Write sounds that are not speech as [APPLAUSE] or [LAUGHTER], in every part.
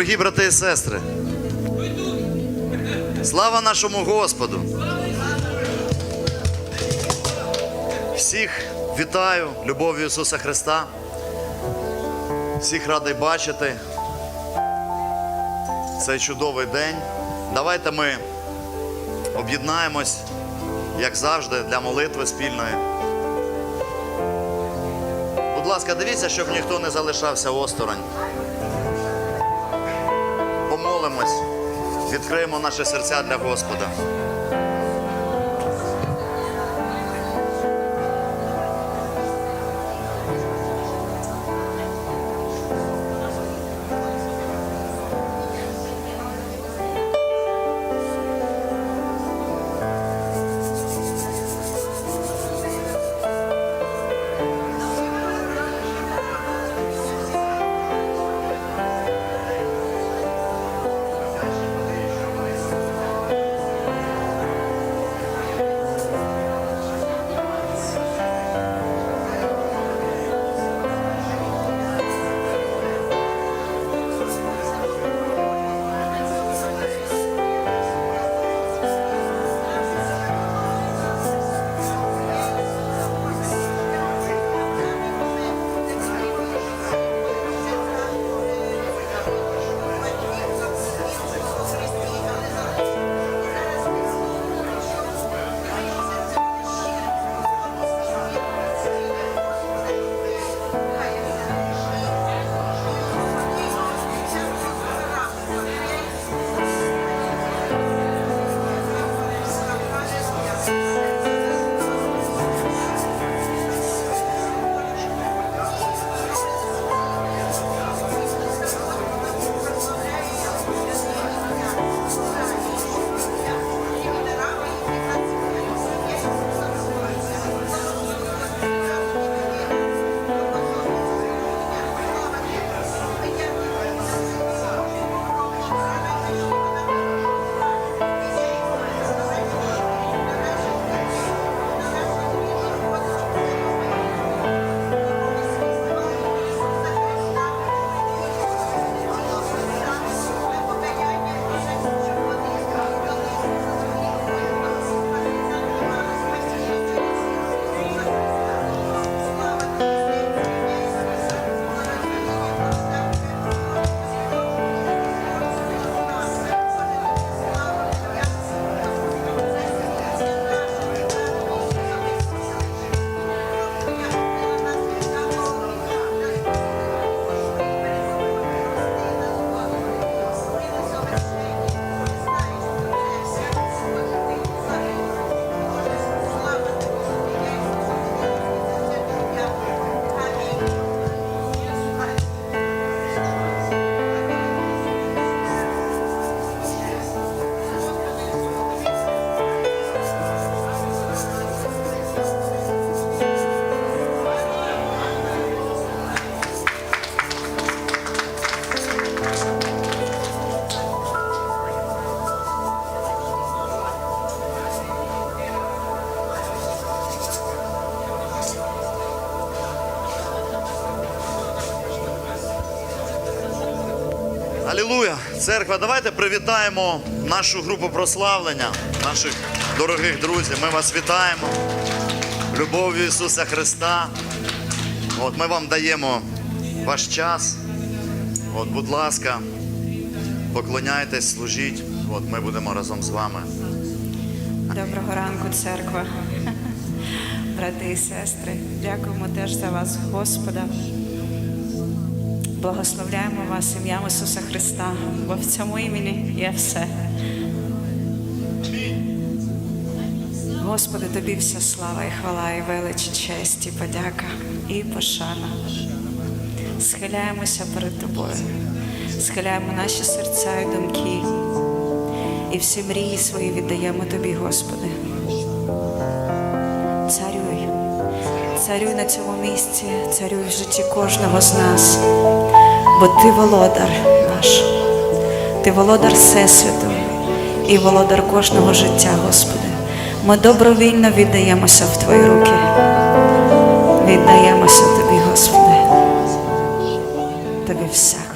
Дорогі брати і сестри, слава нашому Господу! Всіх вітаю любов'ю Ісуса Христа. Всіх радий бачити. Цей чудовий день. Давайте ми об'єднаємось, як завжди, для молитви спільної. Будь ласка, дивіться, щоб ніхто не залишався осторонь. Відкриємо наші серця для Господа. Церква, давайте привітаємо нашу групу прославлення, наших дорогих друзів. Ми вас вітаємо. Любов'ю Ісуса Христа. От ми вам даємо ваш час. От, будь ласка, поклоняйтесь, служіть. От ми будемо разом з вами. Доброго ранку, церква, [LAUGHS] брати і сестри. Дякуємо теж за вас, Господа. Благословляємо вас ім'ям Ісуса Христа, бо в цьому імені є все. Господи, тобі вся слава і хвала, і велич, і честь, і подяка, і пошана. Схиляємося перед тобою, схиляємо наші серця і думки, і всі мрії свої віддаємо тобі, Господи. Царюй, царюй на цьому місці, царюй в житті кожного з нас, бо ти володар наш, ти володар Всесвіту і володар кожного життя, Господи. Ми добровільно віддаємося в Твої руки. Віддаємося Тобі, Господи. Тобі вся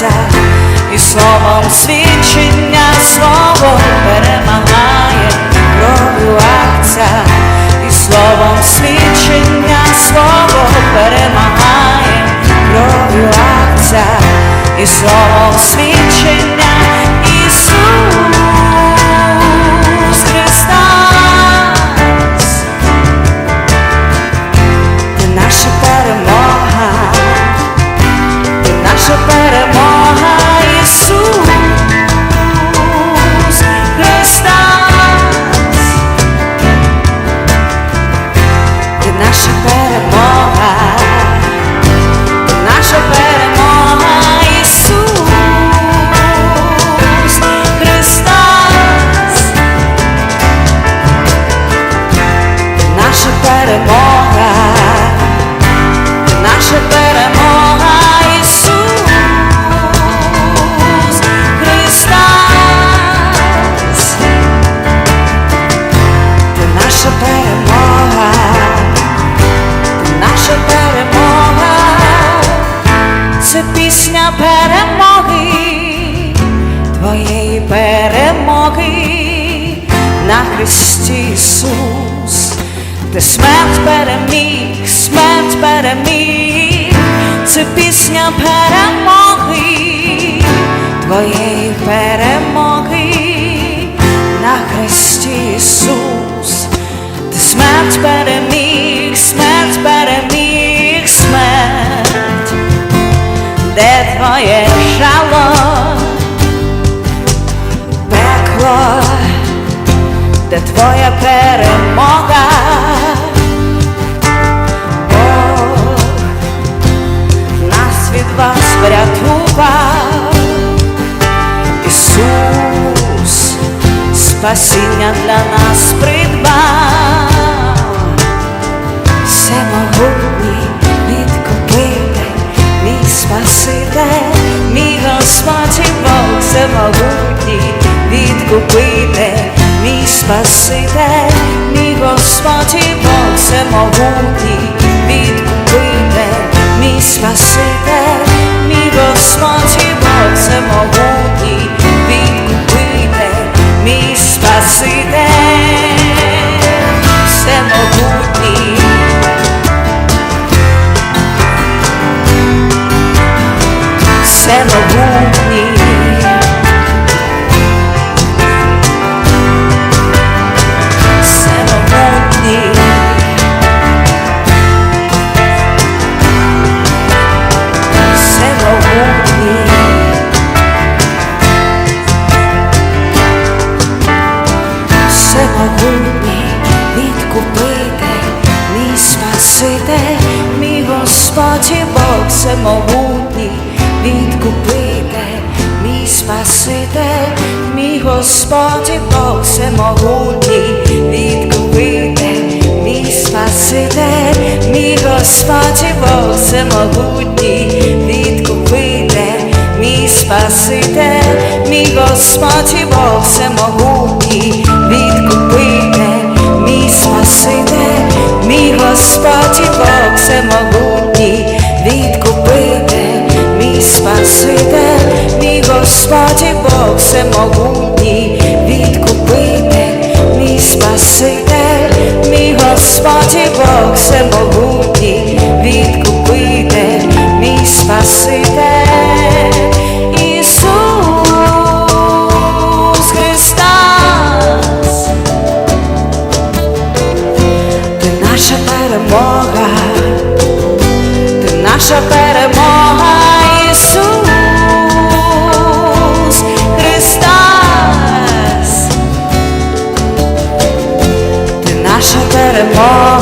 серця і словом свідчення слово перемагає кров'ю акця, і словом свідчення слово перемагає кров'ю акця, і словом свідчення. Де твоє жало, пекло, де твоя перемога, Бог нас від вас врятував, Ісус, спасіння для нас придбав, мій Спаситель, мій Господь і Бог, всемогутній. Відкупитель, мій Спаситель, мій Господь і Бог, всемогутній. Відкупитель, мій Спаситель, мій Господь і Бог, всемогутній. Відкупитель, мій Спаситель, мій Господь і Бог, всемогутній відкупитель, мій Спаситель, мій Господь Бог, всемогутній відкупитель, мій Спаситель, мій Господь Бог, всемогутній відкупитель, мій Спаситель, мій Господь Бог, всемогутній перемога,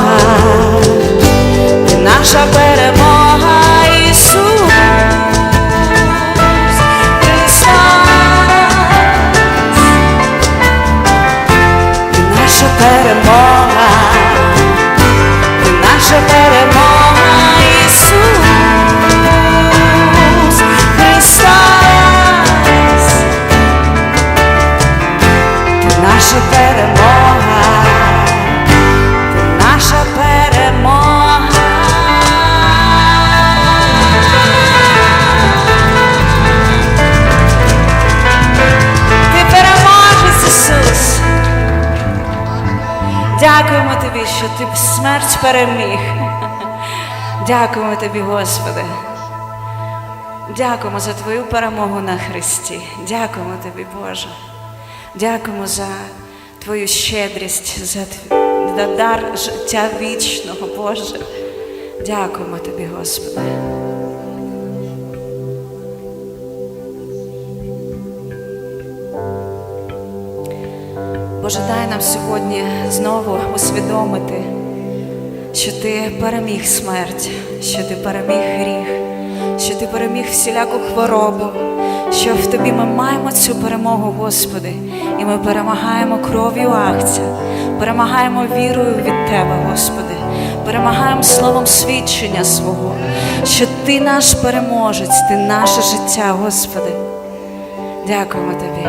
переміг. Дякуємо тобі, Господи. Дякуємо за твою перемогу на Христі. Дякуємо тобі, Боже. Дякуємо за твою щедрість, за за дар життя вічного, Боже. Дякуємо тобі, Господи. Боже, дай нам сьогодні знову усвідомити, що ти переміг смерть, що ти переміг гріх, що ти переміг всіляку хворобу, що в тобі ми маємо цю перемогу, Господи, і ми перемагаємо кров'ю Ахця, перемагаємо вірою від Тебе, Господи, перемагаємо словом свідчення свого, що Ти наш переможець, Ти наше життя, Господи. Дякуємо Тобі.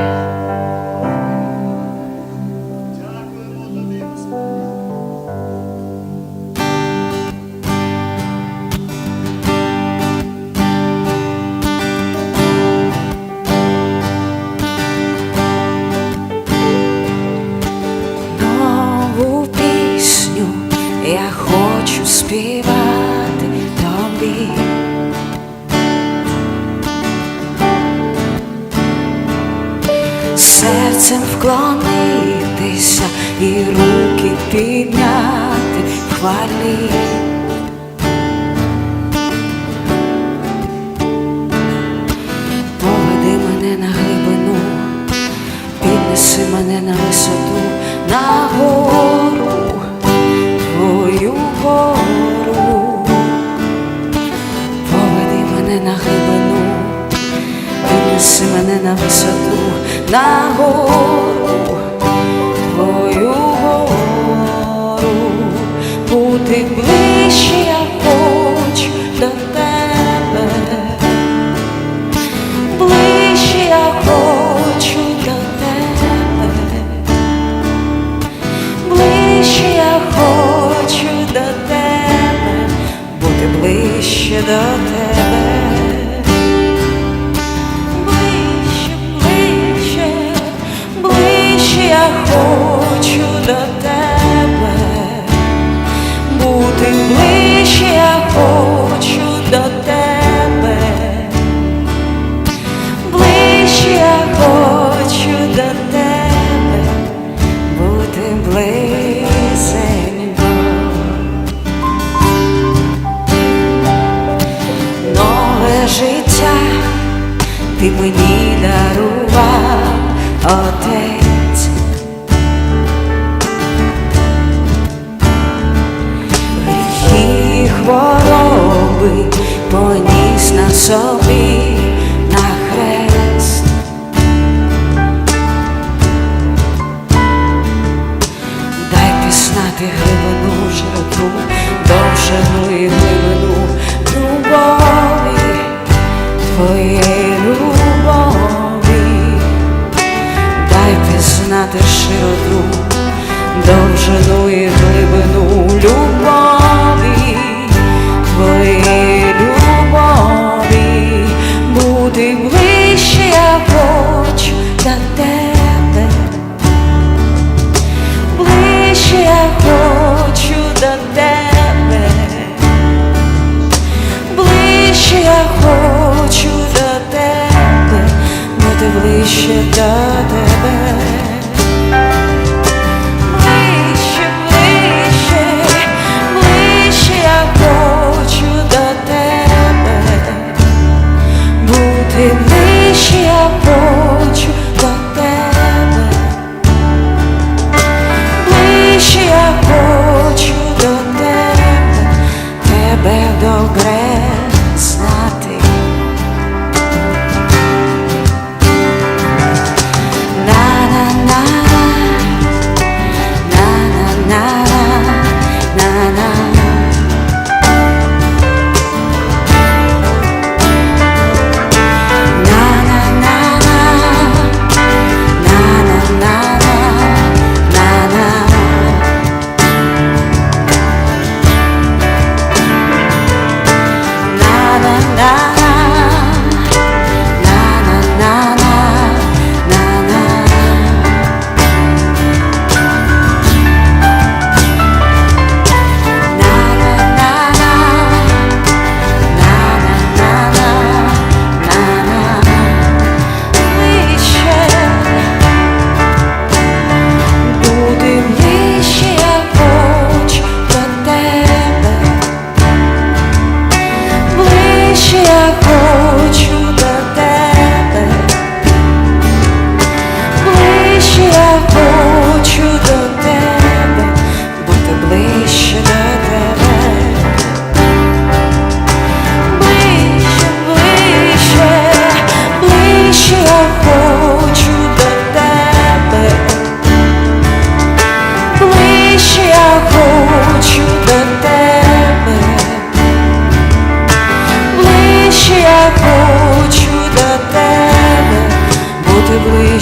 quietly. completion. Геть гріхи хвороби поніс на собі. ще до тебе.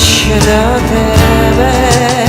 should have been.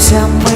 想。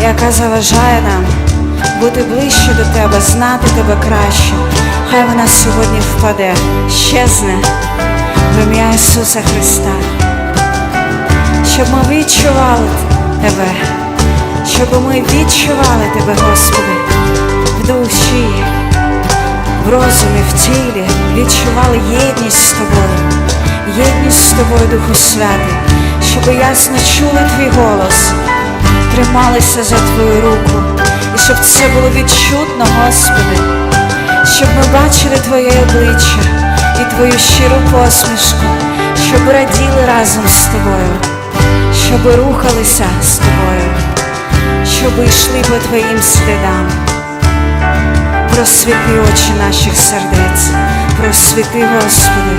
Яка заважає нам бути ближче до Тебе, знати Тебе краще, хай вона сьогодні впаде, щезне в ім'я Ісуса Христа, щоб ми відчували Тебе, щоб ми відчували Тебе, Господи, в душі, в розумі, в тілі, відчували єдність з Тобою, єдність з Тобою, Духу Святий, щоб ясно чули Твій голос, трималися за Твою руку, і щоб це було відчутно, Господи, щоб ми бачили Твоє обличчя і Твою щиру посмішку, щоб раділи разом з Тобою, щоб рухалися з Тобою, щоб йшли по Твоїм слідам. Просвіти очі наших сердець, просвіти, Господи,